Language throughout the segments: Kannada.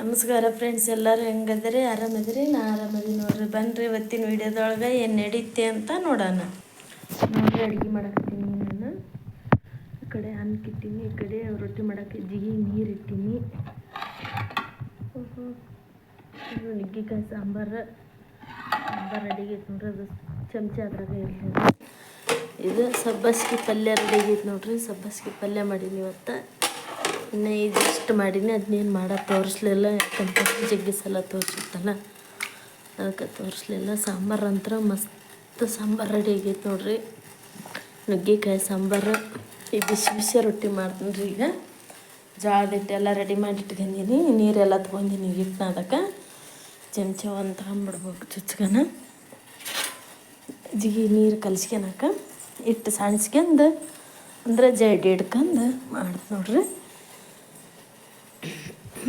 ನಮಸ್ಕಾರ ಫ್ರೆಂಡ್ಸ್ ಎಲ್ಲರೂ ಹೆಂಗದ್ರಿ ಆರಾಮದ್ರಿ ನಾ ಆರಾಮದಿ ನೋಡ್ರಿ. ಬನ್ರಿ ಇವತ್ತಿನ ವಿಡಿಯೋದೊಳಗೆ ಏನು ನಡೀತೆ ಅಂತ ನೋಡೋಣ. ನೋಡ್ರಿ ಅಡುಗೆ ಮಾಡಕತ್ತೀನಿ ನಾನು. ಈ ಕಡೆ ಅನ್ನಕ್ಕಿಟ್ಟೀನಿ ಈ ಕಡೆ ರೊಟ್ಟಿ ಮಾಡೋಕ್ಕೆ ಜಿಗಿ ನೀರು ಇಟ್ಟೀನಿ. ನುಗ್ಗಿಕಾಯಿ ಸಾಂಬಾರು. ಸಾಂಬಾರು ಅಡುಗೆ ನೋಡ್ರದು ನೋಡ್ರಿ ಅದು ಚಮಚ ಅದ್ರಾಗ ಇರಲಿ. ಇದು ಸಬ್ಬಸ್ಗಿ ಪಲ್ಯ ರೆಡಿ ಆಗೈತೆ ನೋಡ್ರಿ. ಸಬ್ಬಸ್ಗಿ ಪಲ್ಯ ಮಾಡೀನಿ ಇವತ್ತು. ಇನ್ನು ಇದಿಷ್ಟು ಮಾಡೀನಿ ಅದನ್ನೇನು ಮಾಡೋದು ತೋರಿಸ್ಲಿಲ್ಲ, ಯಾಕಂತಂದ್ರೆ ಜಗ್ಗಿ ಸಲ ತೋರಿಸಿತ್ತಲ್ಲ. ಅದಕ್ಕೆ ತೋರಿಸ್ಲಿಲ್ಲ. ಸಾಂಬಾರು ಅಂತರ ಮಸ್ತ್ ಸಾಂಬಾರು ರೆಡಿ ಆಗೈತೆ ನೋಡ್ರಿ. ನುಗ್ಗೆಕಾಯಿ ಸಾಂಬಾರು, ಈ ಬಿಸಿ ಬಿಸಿ ರೊಟ್ಟಿ ಮಾಡ್ತೀನಿ ರೀ ಈಗ. ಜೋಳದ ಹಿಟ್ಟು ಎಲ್ಲ ರೆಡಿ ಮಾಡಿ ಇಟ್ಕೊಂಡಿನಿ ನೀರೆಲ್ಲ ತೊಗೊಂಡಿನಿ ಹಿಟ್ಟನ್ನ ಅದಕ್ಕೆ. ಚಮಚ ಒಂದು ತಗೊಂಬಿಡ್ಬೇಕು ಚುಚ್ಕನ. ಜಿಗಿ ನೀರು ಕಲ್ಸ್ಕೊಳಕ ಹಿಟ್ಟು ಸಾಣಿಸ್ಕೊಂಡು, ಅಂದ್ರೆ ಜಡ್ಡಿ ಹಿಡ್ಕೊಂಡು ಮಾಡ್ತು ನೋಡ್ರಿ.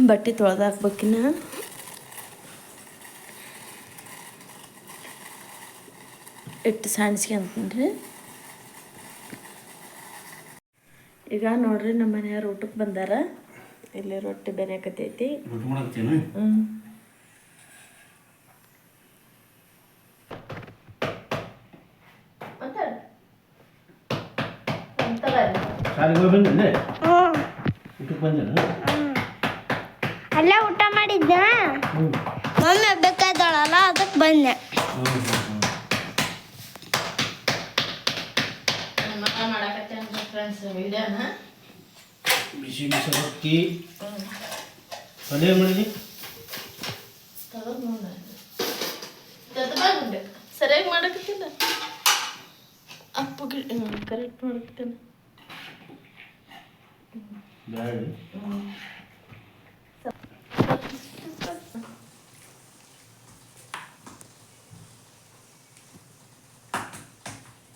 ಬಟ್ಟೆ ತೊಳೆದು ಹಾಕ್ಬೇಕಿನ ಇಟ್ಟು ಸಾಣಿಸ್ಕೆ ಈಗ ನೋಡ್ರಿ ನಮ್ಮ ಮನೆಯವ್ರು ಊಟಕ್ಕೆ ಬಂದಾರ. ಇಲ್ಲಿ ರೊಟ್ಟಿ ಬೆನೆಕತೈತಿ ಹ್ಞೂ ಶಾಲೆಗೆ ಹೋಗಿ ಬಂದಿದ್ದೆ ಊಟಕ್ಕೆ ಬಂದೇನು ಅಲ್ಲೇ ಊಟ ಮಾಡಿದ್ದ ಹ್ಞೂ ಮಮ್ಮಿ ಬೇಕಾದಳಲ್ಲ ಅದಕ್ಕೆ ಬಂದೆ. ಹ್ಞೂ ಹ್ಞೂ ಮಗ ಮಾಡಕತ್ತೇನ್ ಫ್ರೆಂಡ್ಸ್ ವಿಡಿಯೋನ ಬಿಸಿ ಬಿಸಿ ರೊಟ್ಟಿ. ಪಲ್ಯ ಮಾಡಿದಿ? ತಗದ್ ನೋಡ ಬಾಗುಂಡೆ ಸರಿಯಾಗಿ ಮಾಡಕತ್ತಿಲ್ಲ? ಅಪ್ಪು ಕರೆಕ್ಟ್ ಮಾಡಕತ್ತೇನೆ. ಬ್ಯಾಡ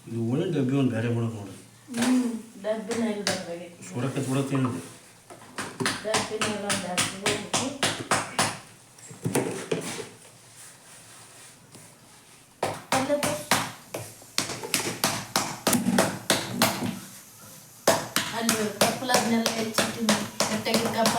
ಇದು ಒಳ್ಳೆ ಡಬ್ಬಿ ಒಂದು ಬೇರೆ ಮಾಡೋದು ನೋಡಿ. ಹ್ಞೂ ಡಬ್ಬಿನ ಇಲ್ದಂಗೆ ಸುಡಕ್ಕೆ ಸುಡತ್ತೇನು ಡಬ್ಬಿನ ಇಲ್ಲ ಡಬ್ಬಿ ಹೋಗ್ಬೇಕು ಅಲ್ಲೇ ತೋ- ಅಲ್ಲಿ ಕಪ್ಪಲದ್ನೆಲ್ಲ ಹೆಚ್ಚಿಟ್ಟಿನಿ. ಹೊಟ್ಟೆಗೆ ಕಪ್ಪ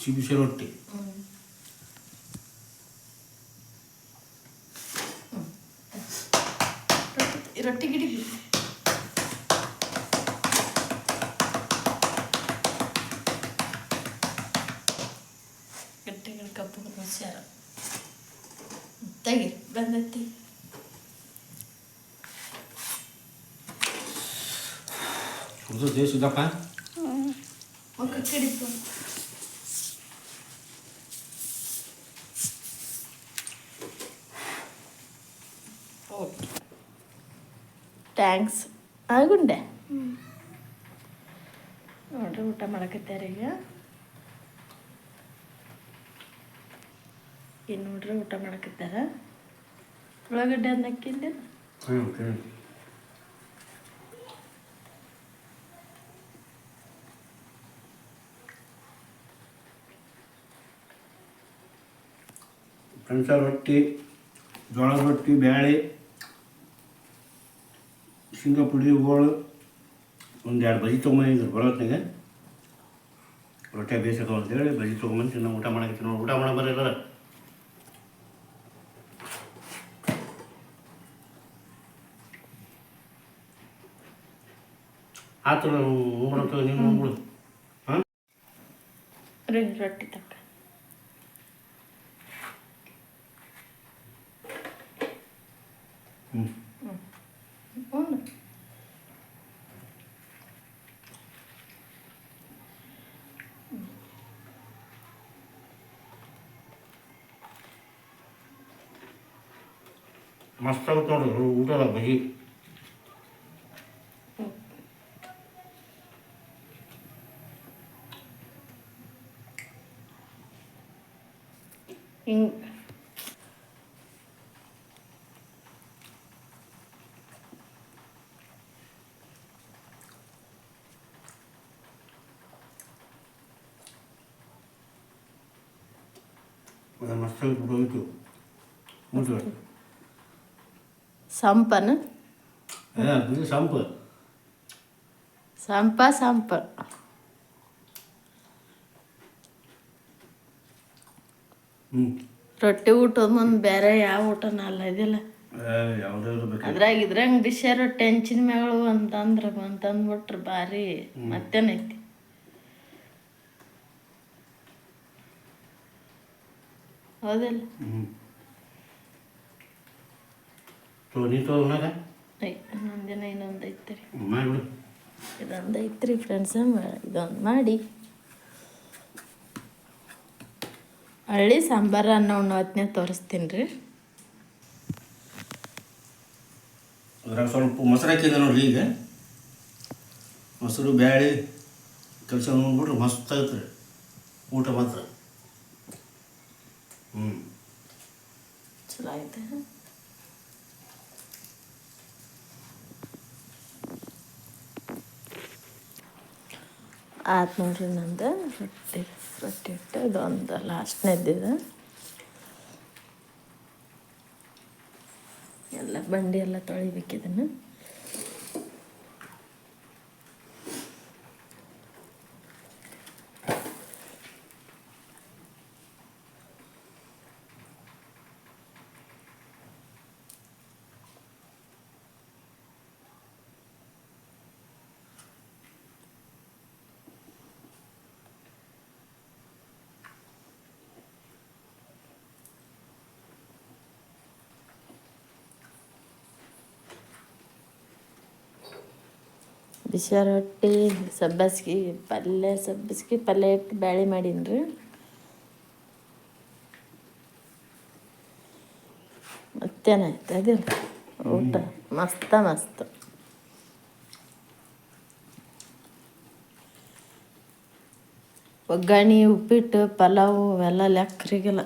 ಬಿಸಿ ಬಿಸಿ ರೊಟ್ಟಿ ರೊಟ್ಟಿ ಗಿಡಿ ಗಟ್ಟಿಗಳ ಕಪ್ಪು ಹುಷಾರ ತೆಗಿ ಬಂದೈತಿ. ದೇಶದಪ್ಪ ಮುಖ ಕಿಡಿತು ಥ್ಯಾಂಕ್ಸ್ ಆಗುಂಡೆ? ನೋಡ್ರಿ ಊಟ ಮಾಡಕತ್ಯಾರ ಈಗ. ಏನು ನೋಡ್ರಿ ಊಟ ಮಾಡಕತ್ತಾರ ಉಳ್ಳಾಗಡ್ಡೆ ಹ್ಞೂ ಕಣಸ ರೊಟ್ಟಿ ಜೋಳದ ರೊಟ್ಟಿ ಬ್ಯಾಳೆ. ಶೇಂಗಾ ಪುಡಿ ಹೋಳು ಒಂದು ಎರಡು ಬಜಿ ತೊಗೊಂಬಂದಿದ್ರು ಬರೋತ್ನಾಗ ರೊಟ್ಟಿ ಬೇಯಿಸೋದು ಅಂತೇಳಿ ಬಜಿ ತೊಗೊಂಬಂದು ತಿನ್ನೋ ಊಟ ಮಾಡಕ್ಕೆ ನೋಡಿ ಊಟ ಮಾಡೋ ಬರೋಲ್ಲ ಆತು ನಾವು ನೋಡ್ತು ನೀವು ನೋಡ್ಬಿಡು ಹಾಂ? ರೊಟ್ಟಿ ತಕ್ಕ. ಹ್ಞೂ ಹ್ಞೂ ಮಸ್ತ್ ಆಗುತ್ತೆ ನೋಡ್ರಿ ಊಟದ ಬಜಿ ಹಿಂಗೆ ಮಸ್ತ್ ಹೋಗಿತ್ತು ಮುಂಚೆ ಸಂಪನ ಇದು ಸಂಪು ಸಂಪ ಸಂಪ ರೊಟ್ಟಿ ಊಟದ ಮುಂದೆ ಬೇರೆ ಯಾವ ಊಟನ ಅಲ್ಲ ಇದಿಲ್ಲ? ಅದ್ರಾಗ ಇದ್ರಂಗ ಬಿಸಿ ರೊಟ್ಟಿ ಹೆಂಚಿನ ಮ್ಯಾಗಳು ಅಂತಂದ್ರೆ ಅಂತಂದ್ಬಿಟ್ರೆ ಭಾರಿ. ಮತ್ತೇನೈತಿ ಹೌದಿಲ್ಲ? ಹ್ಞೂ ತೋ ನೀ ತೊಗೊಂಡಾಗ ಐ ಇನ್ನೊಂದಿನ ಇನ್ನೊಂದು ಐತ್ರಿ. ಮಾಡಿಬಿಡು. ಇದೊಂದು ಐತ್ರಿ ಫ್ರೆಂಡ್ಸ್ ಇದೊಂದು ಮಾಡಿ. ಹಳ್ಳಿ ಸಾಂಬಾರ ಅನ್ನೋ ಹೊತ್ತಿನ ತೋರಿಸ್ತೀನಿ ರೀ ಅದ್ರಾಗ ಸ್ವಲ್ಪ ಮೊಸರು ಹಾಕಿದ ನೋಡ್ರಿ ಈಗ. ಮೊಸರು ಬ್ಯಾಳಿ ಕೆಲಸ ನೋಡ್ಬಿಟ್ರೆ ಮಸ್ತ್ ಆಗುತ್ತೆ ರೀ. ಊಟ ಮಾತ್ರ. ಹ್ಞೂ ಚಲೋ ಐತೆ. ಆಯ್ತು ನೋಡ್ರಿ ನಂದು ರೊಟ್ಟಿ ರೊಟ್ಟಿ ಇಟ್ಟು ಇದೊಂದು ಲಾಸ್ಟ್ನೇದ್ದಿದೆ ಎಲ್ಲ ಬಂಡಿ ಎಲ್ಲ ತೊಳಿಬೇಕು ಬಿಸಿ ರೊಟ್ಟಿ, ಸಬ್ಬಸ್ಗಿ ಪಲ್ಯ ಸಬ್ಬಸ್ಗಿ ಪಲ್ಯ ಇಟ್ಟು ಬ್ಯಾಳಿ ಮಾಡೀನಿ ರೀ. ಮತ್ತೇನಾಯ್ತು ಅದಿಲ್ಲ ಊಟ. ಮಸ್ತ, ಮಸ್ತ್. ಒಗ್ಗರಣೆ, ಉಪ್ಪಿಟ್ಟು, ಪಲಾವು ಅವೆಲ್ಲ ಲೆಕ್ಕರಿಗಿಲ್ಲ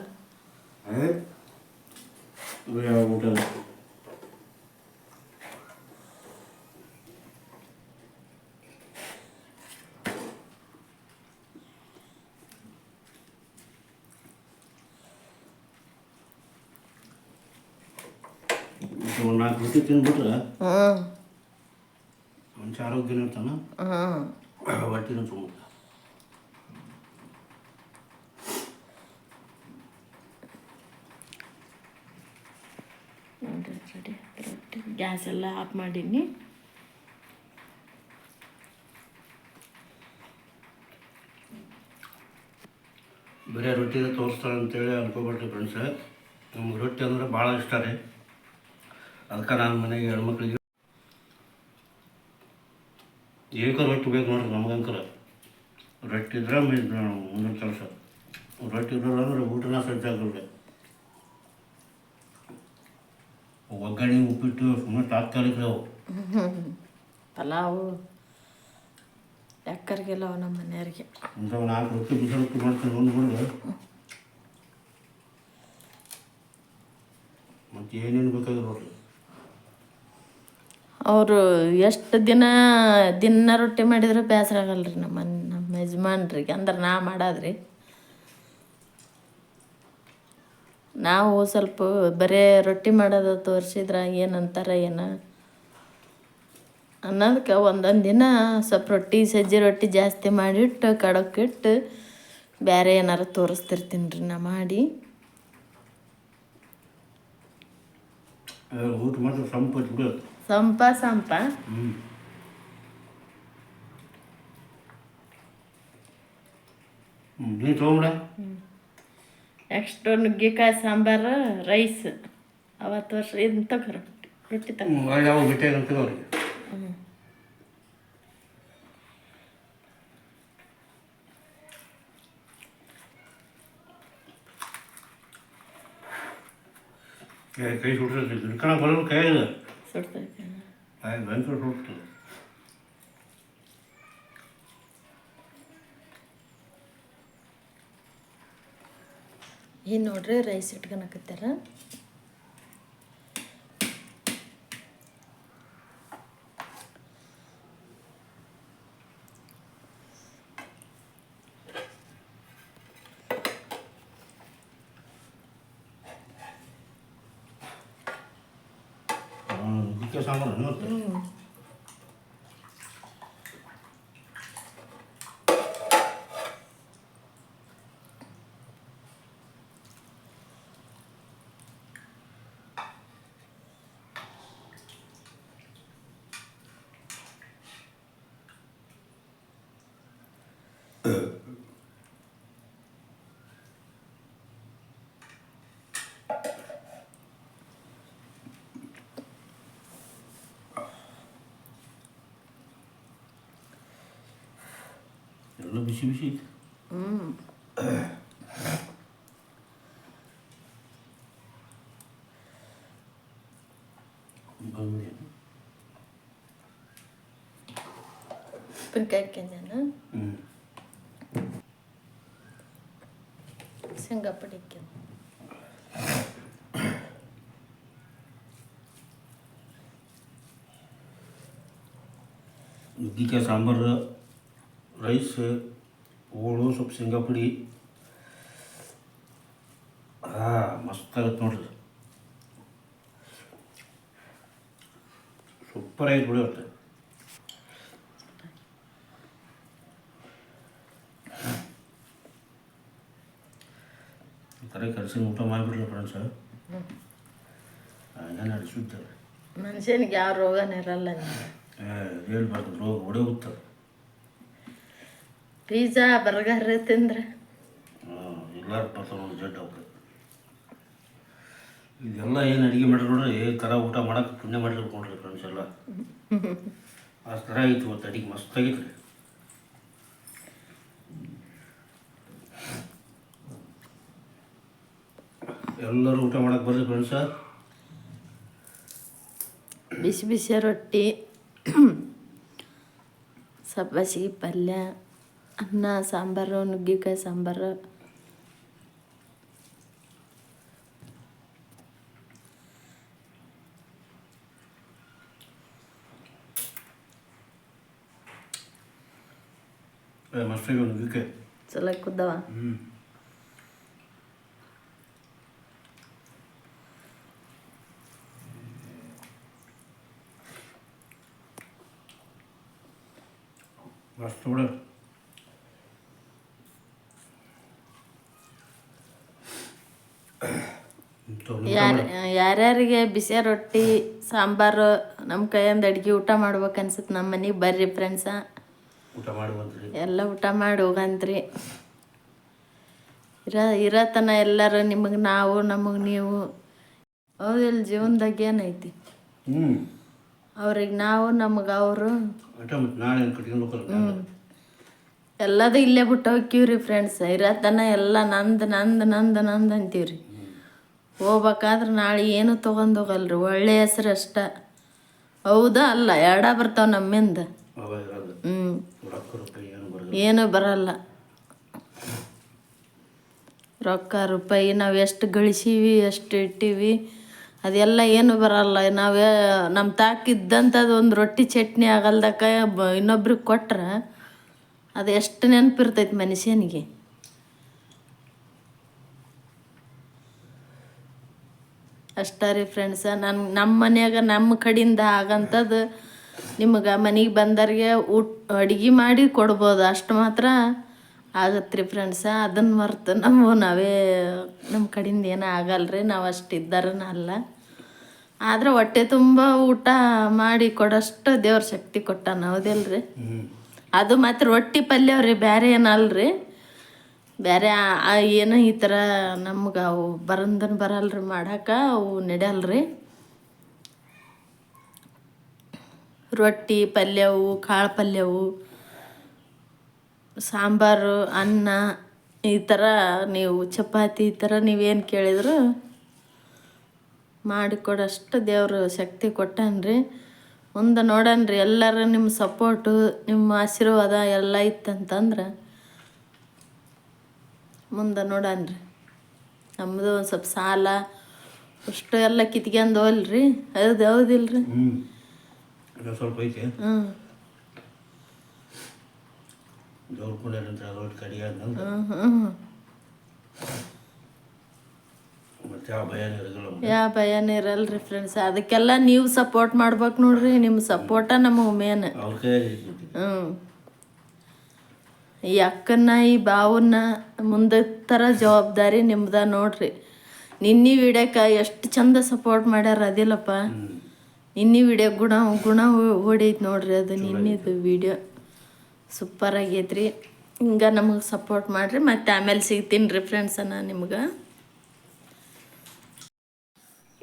ಯಾವ ಊಟ ಒಂದು ನಾಲ್ಕು ರೊಟ್ಟಿ ತಿಂದ್ಬಿಟ್ರೆ ಮನುಷ್ಯ ಆರೋಗ್ಯನ ಇರ್ತಾನ. ಹೊಟ್ಟಿನ ತುಂಬ ಗ್ಯಾಸ್ ಎಲ್ಲ ಆಫ್ ಮಾಡೀನಿ. ಬರೀ ರೊಟ್ಟಿನ ತೋರಿಸ್ತಾಳೆ ಅಂತೇಳಿ ಅನ್ಕೋಬಿಟ್ರಿ ಫ್ರೆಂಡ್ಸ ನಮ್ಗೆ ರೊಟ್ಟಿ ಅಂದ್ರೆ ಭಾಳ ಇಷ್ಟ ರೀ. ಅದಕ್ಕೆ ನಾನು ಮನೆಗೆ ಹೆಣ್ಮಕ್ಳಿಗೆ ಏಕ ರೊಟ್ಟಿ ಬೇಕು ನೋಡ್ರಿ ನಮಗಂಕರ. ರೊಟ್ಟಿ ಇದ್ರೆ ಮುಂದಿನ ಕೆಲಸ. ರೊಟ್ಟಿ ಇದ್ರೆ ಅಂದ್ರೆ ಊಟನ ಸಜ್ಜಾಗಲ್ಲ ಒಗ್ಗರಣೆ ಉಪ್ಪಿಟ್ಟು ಸುಮ್ಮನೆ ತಾತ್ಕಾಲಿಕ ಅವು. ಪಲಾವು ಯಾಕರಿಗೆಲ್ಲ ನಮ್ಮ ಮನೆಯವ್ರಿಗೆ. ಇಂಥವು ನಾಲ್ಕು ರೊಟ್ಟಿ ಬಿಸಿ ರೊಟ್ಟಿ ಮಾಡ್ಕೊಂಡು ಬಂದ್ಬಿಡ್ದು ಮತ್ತು ಏನೇನು ಬೇಕಾದ್ರೆ ನೋಡ್ರಿ. ಅವರು ಎಷ್ಟು ದಿನ ದಿನ ರೊಟ್ಟಿ ಮಾಡಿದ್ರೆ ಬೇಸರ ಆಗಲ್ಲ ರೀ ನಮ್ಮ ನಮ್ಮ ಯಜಮಾನ್ರಿಗೆ. ಅಂದ್ರೆ ನಾ ಮಾಡೋದ್ರಿ. ನಾವು ಸ್ವಲ್ಪ ಬರೇ ರೊಟ್ಟಿ ಮಾಡೋದು ತೋರಿಸಿದ್ರೆ ಏನಂತಾರೆ ಏನು? ಅನ್ನೋದಕ್ಕೆ ಒಂದೊಂದು ದಿನ ಸ್ವಲ್ಪ ರೊಟ್ಟಿ, ಸಜ್ಜಿ ರೊಟ್ಟಿ ಜಾಸ್ತಿ ಮಾಡಿಟ್ಟು, ಕಡಕ್ಕಿಟ್ಟು ಬೇರೆ ಏನಾರು ತೋರಿಸ್ತಿರ್ತೀನಿ ರೀ ನಾ ಮಾಡಿ. ಊಟ ಸಂಪ ಸಂಪ. ನೆಕ್ಸ್ಟ್ ನುಗ್ಗೆಕಾಯಿ ಸಾಂಬಾರು ರೈಸ್. ಅವತ್ತು ವರ್ಷ ಇದನ್ನ ತಗೋ ರೊಟ್ಟಿ ತಗೋ. ಕೈ ಹಿಡ್ಕೊಳ ಬರೋದು ಕೈಯಾಗ? ಸುಡ್ತೈತೆ ಆಯ್ತು ಈಗ ನೋಡ್ರಿ ರೈಸ್ ಇಟ್ಕೊಳಕತ್ತಾರ ನುಗ್ಗೆ ಸಾಂಬಾರು ಮತ್ತು ಹ್ಞೂ ಎಲ್ಲ ಬಿಸಿ ಬಿಸಿ ಐತಿ ಹ್ಞೂ ಬಂದೆ ಉಪ್ಪಿನಕಾಯಿ ಹಾಕ್ಯಂದೇನು ಹ್ಞೂ ಶೇಂಗಾ ಪುಡಿ ಹಾಕ್ಯಂದು ನುಗ್ಗಿಕಾಯಿ ಸಾಂಬಾರು ರೈಸ್ ಹೋಳು ಸ್ವಲ್ಪ ಶೇಂಗಾ ಪುಡಿ ಹಾಂ ಮಸ್ತ್ ಆಗತ್ತೆ ನೋಡ್ರಿ ಸೂಪರ್ ಆಗಿ ಬಿಡಿ ಒಟ್ಟು ಈ ಥರ ಕೆಲಸ ಊಟ ಮಾಡಿಬಿಡ್ರಿ ಫ್ರೆಂಡ್ಸ್ ಹಂಗೆ ನಡೆಸುತ್ತೆ ಮನುಷ್ಯನಿಗೆ ಯಾವ ರೋಗನೂ ಇರಲ್ಲ ಹೇಳ್ಬಾರ್ದು ರೋಗ ಹೊಡೆ ಹೋಗ್ತದೆ ಪಿಜ್ಜಾ ಬರ್ಗರ್ ತಿಂದ್ರೆ. ಎಲ್ಲರೂ ಜಡ್ ಇದೆಲ್ಲ ಏನು ಅಡುಗೆ ಮಾಡ್ರಿ ನೋಡ್ರಿ ಈ ಥರ ಊಟ ಮಾಡಕ್ಕೆ ಪುಣ್ಯ ಮಾಡಿರ್ಬೇಕು ನೋಡ್ರಿ ಫ್ರೆಂಡ್ಸ್ ಎಲ್ಲ. ಆ ಥರ ಐತಿ ಇವತ್ತು ಅಡಿಗೆ ಮಸ್ತ್ ಆಗೈತ್ರಿ ಎಲ್ಲರೂ ಊಟ ಮಾಡಕ್ಕೆ ಬರ್ರಿ ಫ್ರೆಂಡ್ಸ ಬಿಸಿ ಬಿಸಿ ರೊಟ್ಟಿ ಸಬ್ಬಸಿಗೆ ಪಲ್ಯ. ಅನ್ನ ಸಾಂಬಾರು ನುಗ್ಗಿಕಾಯಿ ಸಾಂಬಾರು. ಚಲೋ ಕುದ್ದವ? ಮಸ್ತ್ ಬಿಡ. ಯಾರ್ಯಾರಿಗೆ ಬಿಸಿ ರೊಟ್ಟಿ ಸಾಂಬಾರು ನಮ್ಮ ಕೈಯಿಂದ ಅಡುಗೆ ಊಟ ಮಾಡ್ಬೇಕು ಅನ್ಸುತ್ತೆ ನಮ್ಮ ಮನೆಗೆ ಬರ್ರಿ ಫ್ರೆಂಡ್ಸ ಎಲ್ಲ ಊಟ ಮಾಡಿ ಹೋಗಂತ್ರಿ. ಇರ ಇರತನ ಎಲ್ಲರೂ ನಿಮಗೆ ನಾವು ನಮಗೆ ನೀವು. ಹೌದಿಲ್ಲ ಜೀವನದಾಗ ಏನೈತಿ? ಅವ್ರಿಗೆ ನಾವು ನಮಗೆ ಅವರು. ಎಲ್ಲದು ಇಲ್ಲೇ ಬಿಟ್ಟು ಹೋಗ್ತೀವ್ರಿ ಫ್ರೆಂಡ್ಸ್ ಇರತನ ಎಲ್ಲ ನಂದು ನಂದು ನಂದು ನಂದು ಅಂತೀವ್ರಿ. ಹೋಗ್ಬೇಕಾದ್ರೆ ನಾಳೆ ಏನು ತೊಗೊಂಡು ಹೋಗಲ್ರಿ ಒಳ್ಳೆ ಹೆಸರು ಅಷ್ಟ. ಹೌದಾ? ಅಲ್ಲ ಎರಡ ಬರ್ತಾವ ನಮ್ಮಿಂದ. ಹ್ಞೂ ಏನು ಬರಲ್ಲ. ರೊಕ್ಕ ರೂಪಾಯಿ ನಾವು ಎಷ್ಟು ಗಳಿಸೀವಿ ಎಷ್ಟು ಇಟ್ಟೀವಿ ಅದೆಲ್ಲ ಏನು ಬರಲ್ಲ. ನಾವೇ ನಮ್ಮ ತಾಕಿದ್ದಂಥದ್ದು ಒಂದು ರೊಟ್ಟಿ ಚಟ್ನಿ ಆಗಲ್ದಕ್ಕ ಬ ಇನ್ನೊಬ್ರಿಗೆ ಕೊಟ್ರೆ ಅದು ಎಷ್ಟು ನೆನಪಿರ್ತೈತಿ ಮನುಷ್ಯನಿಗೆ. ಅಷ್ಟೇ ರೀ ಫ್ರೆಂಡ್ಸ ನನ್ನ ನಮ್ಮ ಮನ್ಯಾಗ ನಮ್ಮ ಕಡಿಂದ ಆಗಂಥದ್ದು ನಿಮಗೆ ಮನೆಗೆ ಬಂದವ್ರಿಗೆ ಊಟ ಅಡುಗೆ ಮಾಡಿ ಕೊಡ್ಬೋದು. ಅಷ್ಟು ಮಾತ್ರ ಆಗತ್ತೆ ರೀ ಫ್ರೆಂಡ್ಸ ಅದನ್ನು ಮರ್ತು ನಾವು ನಾವೇ ನಮ್ಮ ಕಡಿಂದ ಏನೂ ಆಗಲ್ರಿ. ನಾವು ಅಷ್ಟು ಇದ್ದಾರನ ಅಲ್ಲ. ಆದ್ರೆ ಹೊಟ್ಟೆ ತುಂಬ ಊಟ ಮಾಡಿ ಕೊಡೋಷ್ಟು ದೇವ್ರ ಶಕ್ತಿ ಕೊಟ್ಟ ಹೌದಿಲ್ರಿ ರೀ ಅದು ಮಾತ್ರ ರೊಟ್ಟಿ ಪಲ್ಯ ರೀ ಬೇರೆ ಏನಲ್ರಿ. ಬೇರೆ ಏನೋ ಈ ಥರ ನಮ್ಗೆ ಅವು ಬರಂದನ್ ಬರಲ್ರಿ ಮಾಡಕ್ಕೆ ಅವು ನಡೆಯಲ್ರಿ. ರೊಟ್ಟಿ, ಪಲ್ಯವು, ಕಾಳು ಪಲ್ಯವು, ಸಾಂಬಾರು, ಅನ್ನ, ಈ ಥರ ನೀವು ಚಪಾತಿ ಈ ಥರ ನೀವೇನು ಕೇಳಿದ್ರು ಮಾಡಿಕೊಡೋಷ್ಟು ದೇವರು ಶಕ್ತಿ ಕೊಟ್ಟನ್ರಿ. ಮುಂದೆ ನೋಡನ್ರಿ ಎಲ್ಲರೂ ನಿಮ್ಮ ಸಪೋರ್ಟು ನಿಮ್ಮ ಆಶೀರ್ವಾದ ಎಲ್ಲ ಇತ್ತಂತಂದ್ರೆ ಮುಂದೆ ನೋಡನ್ರಿ. ನಮ್ಮದು ಒಂದು ಸ್ವಲ್ಪ ಸಾಲ ಅಷ್ಟು ಎಲ್ಲ ಕಿತ್ಕೊಂಡು ಹೋಲ್ರಿ ಹೌದು ಹೌದಿಲ್ರಿ ಸ್ವಲ್ಪ ಐತೆ. ಹ್ಞೂ ಯಾವ ಭಯನೂ ಇರಲ್ರಿ ಫ್ರೆಂಡ್ಸ್ ಅದಕ್ಕೆಲ್ಲ ನೀವು ಸಪೋರ್ಟ್ ಮಾಡ್ಬೇಕು ನೋಡ್ರಿ. ನಿಮ್ಮ ಸಪೋರ್ಟ ನಮ್ಮ ಮೇನ್. ಹ್ಞೂ ಈ ಅಕ್ಕನ ಈ ಬಾವನ್ನ ಮುಂದೆ ಥರ ಜವಾಬ್ದಾರಿ ನಿಮ್ದ ನೋಡ್ರಿ. ನಿನ್ನೆ ವಿಡಿಯೋಕ್ಕೆ ಎಷ್ಟು ಚಂದ ಸಪೋರ್ಟ್ ಮಾಡ್ಯಾರ ಅದಿಲ್ಲಪ್ಪ. ನಿನ್ನೆ ವಿಡಿಯೋ ಗುಣ ಗುಣ ಹೊಡೈತಿ ನೋಡ್ರಿ ಅದು ನಿನ್ನಿದು ವಿಡಿಯೋ. ಸೂಪರ್ ಆಗೈತ್ರಿ. ಹಿಂಗೆ ನಮಗೆ ಸಪೋರ್ಟ್ ಮಾಡಿರಿ ಮತ್ತೆ ಆಮೇಲೆ ಸಿಗ್ತೀನಿ ರೀ ಫ್ರೆಂಡ್ಸನ್ನ ನಿಮ್ಗೆ.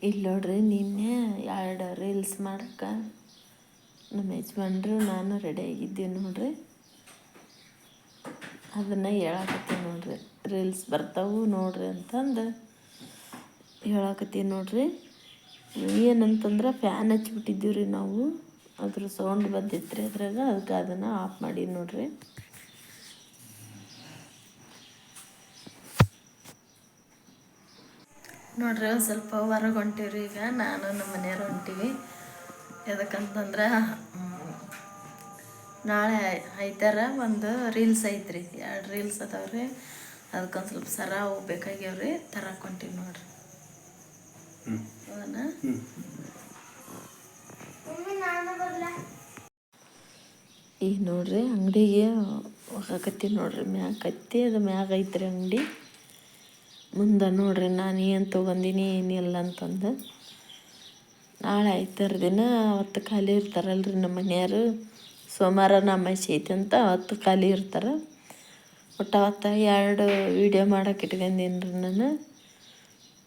ಇಲ್ಲಿ ನೋಡ್ರಿ ನಿನ್ನೆ ಎರಡು ರೀಲ್ಸ್ ಮಾಡಕ್ಕೆ ನಮ್ಮ ಯಜಮಾನ್ರು ನಾನು ರೆಡಿ ಆಗಿದ್ದೀನಿ ನೋಡ್ರಿ. ಅದನ್ನು ಹೇಳಕತ್ತೀನಿ ನೋಡ್ರಿ. ರೀಲ್ಸ್ ಬರ್ತಾವು ನೋಡ್ರಿ ಅಂತಂದು ಹೇಳಕತ್ತೀನಿ ನೋಡ್ರಿ. ಏನಂತಂದ್ರೆ ಫ್ಯಾನ್ ಹಚ್ಬಿಟ್ಟಿದ್ದೀವಿ ರೀ ನಾವು. ಅದ್ರ ಸೌಂಡ್ ಬಂದಿತ್ತು ರೀ ಅದ್ರಾಗ ಅದಕ್ಕೆ ಅದನ್ನು ಆಫ್ ಮಾಡಿ ನೋಡ್ರಿ. ನೋಡ್ರಿ ಒಂದು ಸ್ವಲ್ಪ ಹೊರಗೆ ಹೊಂಟೀವ್ರಿ ಈಗ. ನಾನು ನಮ್ಮ ಮನೆಯವ್ರು ಹೊಂಟೀವಿ. ಎದಕ್ಕಂತಂದ್ರೆ ಮ್, ನಾಳೆ ಐತಾರ ಒಂದು ರೀಲ್ಸ್ ಐತ್ರಿ. ಎರಡು ರೀಲ್ಸ್ ಅದಾವ್ರಿ. ಅದಕ್ಕೊಂದು ಸ್ವಲ್ಪ ಸರ ಹೋಗ್ಬೇಕಾಗ್ಯಾವ್ರಿ ತರಕ್ಕೆ ಹೊಂಟೀವಿ ನೋಡ್ರಿ. ಅದನ್ನ. ಈಗ ನೋಡ್ರಿ ಅಂಗಡಿಗೆ ಹೋಗಕತ್ತಿ ನೋಡ್ರಿ. ಮ್ಯಾಗ ಕತ್ತಿ ಅದು ಮ್ಯಾಗ ಐತ್ರಿ ಅಂಗಡಿ. ಮುಂದೆ ನೋಡ್ರಿ ನಾನು ಏನು ತೊಗೊಂಡಿನಿ ಏನಿಲ್ಲ ಅಂತಂದು. ನಾಳೆ ಐತಾರ ದಿನ ಅವತ್ತು ಖಾಲಿ ಇರ್ತಾರಲ್ರಿ ನಮ್ಮ ಮನೆಯವರು ಸೋಮವಾರ ನಮ್ಮ ಐತಿ ಅಂತ ಅವತ್ತು ಖಾಲಿ ಇರ್ತಾರೆ. ಒಟ್ಟು ಅವತ್ತು ಎರಡು ವೀಡಿಯೋ ಮಾಡೋಕೆ ಇಟ್ಕೊಂಡೀನಿ ರೀ ನಾನು.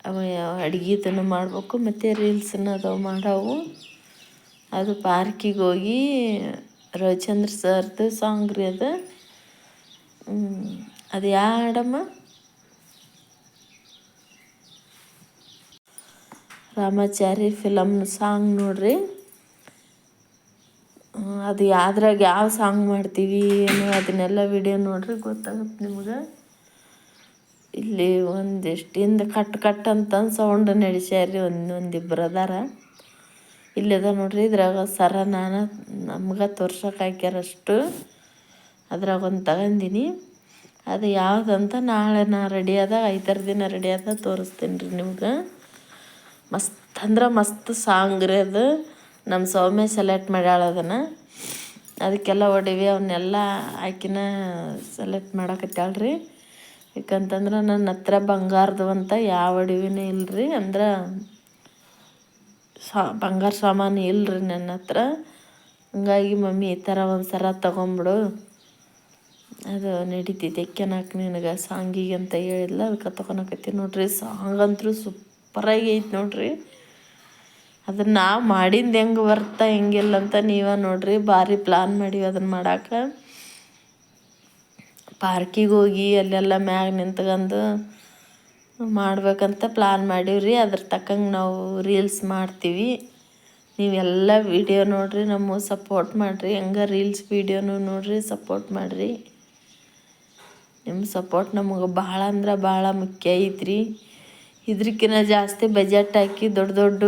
ಅವ ಅಡುಗೆದನ್ನು ಮಾಡಬೇಕು, ಮತ್ತು ರೀಲ್ಸನ್ನು ಅದಾವು ಮಾಡವು. ಅದು ಪಾರ್ಕಿಗೆ ಹೋಗಿ ರವಿಚಂದ್ರ ಸರ್ದು ಸಾಂಗ್ ರೀ ಅದು. ಅದು ಯಾವ ಹಾಡಮ್ಮ ರಾಮಾಚಾರಿ ಫಿಲಮ್ ಸಾಂಗ್ ನೋಡ್ರಿ. ಅದು ಯಾವ್ದ್ರಾಗ ಯಾವ ಸಾಂಗ್ ಮಾಡ್ತೀವಿ ಏನು ಅದನ್ನೆಲ್ಲ ವಿಡಿಯೋ ನೋಡ್ರಿ ಗೊತ್ತಾಗುತ್ತೆ ನಿಮ್ಗೆ. ಇಲ್ಲಿ ಒಂದಿಷ್ಟಿಂದ ಕಟ್ ಕಟ್ ಅಂತ ಸೌಂಡ್ ನಡೆಸ್ಯಾರ್ರಿ ಒಂದೊಂದು ಇಬ್ಬರು ಅದಾರ. ಇಲ್ಲದ ನೋಡ್ರಿ, ಇದ್ರಾಗ ಸರ ನಾನು ನಮ್ಗೆ ತೋರ್ಸಕ್ಕೆ ಹಾಕ್ಯಾರಷ್ಟು ಅದ್ರಾಗ ಒಂದು ತಗೊಂಡಿನಿ ಅದು ಯಾವುದಂತ ನಾಳೆ ನಾ ರೆಡಿ ಆದಾಗ ಐದಾರು ದಿನ ರೆಡಿ ಆದ ತೋರಿಸ್ತೀನಿ ರೀ ನಿಮ್ಗೆ. ಮಸ್ತ್ ಅಂದ್ರೆ ಮಸ್ತ್ ಸಾಂಗ್ ರೀ ಅದು. ನಮ್ಮ ಸೌಮ್ಯ ಸೆಲೆಕ್ಟ್ ಮಾಡ್ಯಾಳ ಅದನ್ನು. ಅದಕ್ಕೆಲ್ಲ ಒಡವೆ ಅವನ್ನೆಲ್ಲ ಆಕಿನ ಸೆಲೆಕ್ಟ್ ಮಾಡಕತ್ತಾಳ್ರಿ. ಯಾಕಂತಂದ್ರೆ ನನ್ನ ಹತ್ರ ಬಂಗಾರದು ಅಂತ ಯಾವ ಒಡವೆನೂ ರೀ ಅಂದ್ರೆ ಸಾ, ಬಂಗಾರ ಸಾಮಾನು ಇಲ್ರಿ ನನ್ನ ಹತ್ರ. ಹಂಗಾಗಿ ಮಮ್ಮಿ ಈ ಥರ ಒಂದು ಸರ ತಗೊಂಬಿಡು. ಅದು ನಡೀತೈತೆ ಎಕ್ಕೆನಾಕ್ ನಿನಗೆ ಸಾಂಗಿಗೆ ಅಂತ ಹೇಳಿದ್ಲ, ಅದಕ್ಕೆ ತೊಗೊಳಕತ್ತಿ ನೋಡ್ರಿ. ಸಾಂಗ್ ಅಂತೂ ಸೂಪರಾಗಿ ಐತೆ ನೋಡ್ರಿ. ಅದನ್ನ ನಾವು ಮಾಡಿಂದ ಹೆಂಗೆ ಬರ್ತಾ ಹೆಂಗಿಲ್ಲ ಅಂತ ನೀವೇ ನೋಡ್ರಿ. ಭಾರಿ ಪ್ಲಾನ್ ಮಾಡೀವಿ ಅದನ್ನು ಮಾಡಾಕ. ಪಾರ್ಕಿಗೆ ಹೋಗಿ ಅಲ್ಲೆಲ್ಲ ಮ್ಯಾಗ ನಿಂತ್ಕೊಂಡು ಮಾಡ್ಬೇಕಂತ ಪ್ಲಾನ್ ಮಾಡೀವ್ರಿ. ಅದ್ರ ತಕ್ಕಂಗೆ ನಾವು ರೀಲ್ಸ್ ಮಾಡ್ತೀವಿ. ನೀವೆಲ್ಲ ವಿಡಿಯೋ ನೋಡ್ರಿ, ನಮ್ಮ ಸಪೋರ್ಟ್ ಮಾಡಿರಿ. ಹೆಂಗೆ ರೀಲ್ಸ್ ವಿಡಿಯೋನು ನೋಡ್ರಿ ಸಪೋರ್ಟ್ ಮಾಡಿರಿ. ನಿಮ್ಮ ಸಪೋರ್ಟ್ ನಮಗೆ ಭಾಳ ಅಂದ್ರೆ ಭಾಳ ಮುಖ್ಯ ಐತ್ರಿ. ಇದ್ರಕ್ಕಿಂತ ಜಾಸ್ತಿ ಬಜೆಟ್ ಹಾಕಿ ದೊಡ್ಡ ದೊಡ್ಡ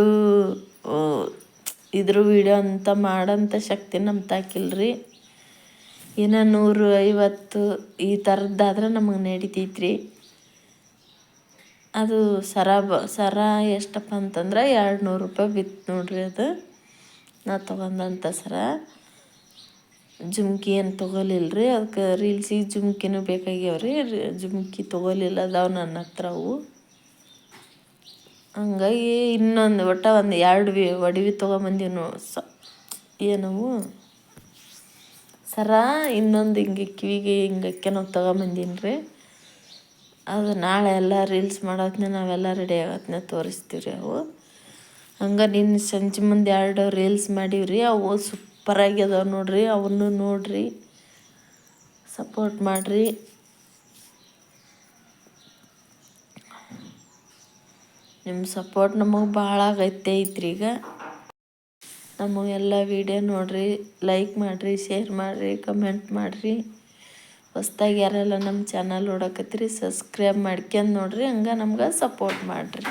ಇದ್ರ ವಿಡಿಯೋ ಅಂತ ಮಾಡೋಂಥ ಶಕ್ತಿ ನಮ್ಮ ತಾಕಿಲ್ರಿ ಏನೋ ನೂರು ಐವತ್ತು ಈ ಥರದ್ದಾದ್ರೆ ನಮಗೆ ನಡಿತೈತ್ರಿ. ಅದು ಸರ ಬ, ಸರ ಎಷ್ಟಪ್ಪ ಅಂತಂದ್ರೆ ಎರಡು ನೂರು ರೂಪಾಯಿ ಬಿತ್ತು ನೋಡ್ರಿ ಅದು. ನಾ ತೊಗೊಂಡಂಥ ಸರ. ಜುಮ್ಕಿ ಏನು ತೊಗೊಲಿಲ್ಲ ರೀ ಅದಕ್ಕೆ ರೀಲ್ಸಿಗೆ ಜುಮ್ಕಿನೂ ಬೇಕಾಗ್ಯಾವ ರೀ ಜುಮ್ಕಿ ತೊಗೊಲಿಲ್ಲ ಅದಾವೆ ನನ್ನ ಹತ್ರ ಅವು. ಹಂಗಾಗಿ ಇನ್ನೊಂದು ಒಟ್ಟ ಒಂದು ಎರಡು ವಿ ಒಡವೆ ತೊಗೊಂಬಂದೀವಿ ನೋ ಸ ಏನವು ಸರ ಇನ್ನೊಂದು ಹಿಂಗೆ ಕಿವಿಗೆ ಹಿಂಗೆ ನಾವು ತೊಗೊಂಬಂದೀನಿ ರೀ. ಅದು ನಾಳೆ ಎಲ್ಲ ರೀಲ್ಸ್ ಮಾಡೋತ್ನ ನಾವೆಲ್ಲ ರೆಡಿ ಆಗತ್ನ ತೋರಿಸ್ತೀವಿ ರೀ ಅವು. ಹಂಗೆ ನಿನ್ನ ಸಂಜೆ ಮುಂದೆ ಎರಡು ರೀಲ್ಸ್ ಮಾಡೀವ್ರಿ. ಅವು ಸೂಪರಾಗಿ ಅದಾವೆ ನೋಡ್ರಿ. ಅವನ್ನು ನೋಡಿರಿ. ಸಪೋರ್ಟ್ ಮಾಡಿರಿ. ನಿಮ್ಮ ಸಪೋರ್ಟ್ ನಮಗೆ ಭಾಳ ಅಗತ್ಯ ಐತ್ರಿ ಈಗ. ನಮಗೆಲ್ಲ ವಿಡಿಯೋ ನೋಡಿರಿ ಲೈಕ್ ಮಾಡಿರಿ ಶೇರ್ ಮಾಡಿರಿ ಕಮೆಂಟ್ ಮಾಡಿರಿ. ಹೊಸ್ದಾಗಿ ಯಾರೆಲ್ಲ ನಮ್ಮ ಚಾನಲ್ ನೋಡಕತ್ತೀರಿ ಸಬ್ಸ್ಕ್ರೈಬ್ ಮಾಡ್ಕೊಂಡು ನೋಡಿರಿ, ಹಂಗೆ ನಮ್ಗೆ ಸಪೋರ್ಟ್ ಮಾಡಿರಿ.